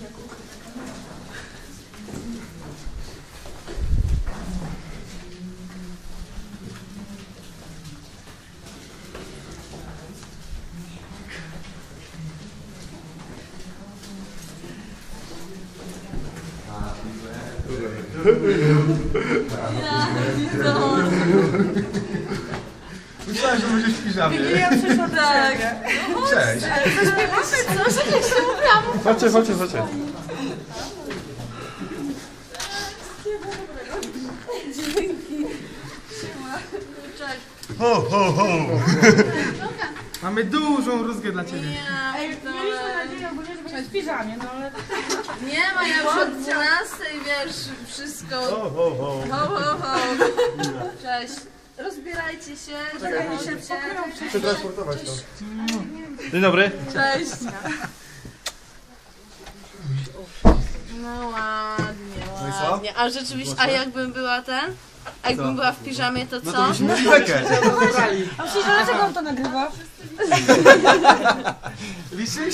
Дякую. Myślałem, że będziesz w piżamie. Ja przyszłam do Tak. ciebie. Cześć. Chodźcie, chodźcie, chodźcie. Ho, ho, ho. Mamy dużą rózgę dla ciebie. Ej, mieliśmy nadzieję ogólnie, że będziesz w piżamie, no ale... Nie ma, ja już od 12 wiesz, wszystko. Ho, ho, ho. Ho, ho, ho. Cześć. Rozbierajcie się, przez... Przetransportować to. Dzień dobry. Cześć. No ładnie, No ładnie. A rzeczywiście, a jakbym była ten? A jakbym była w piżamie, to No co? to byśmy bekę. A przecież dlaczego on to nagrywa? Liczyliśmy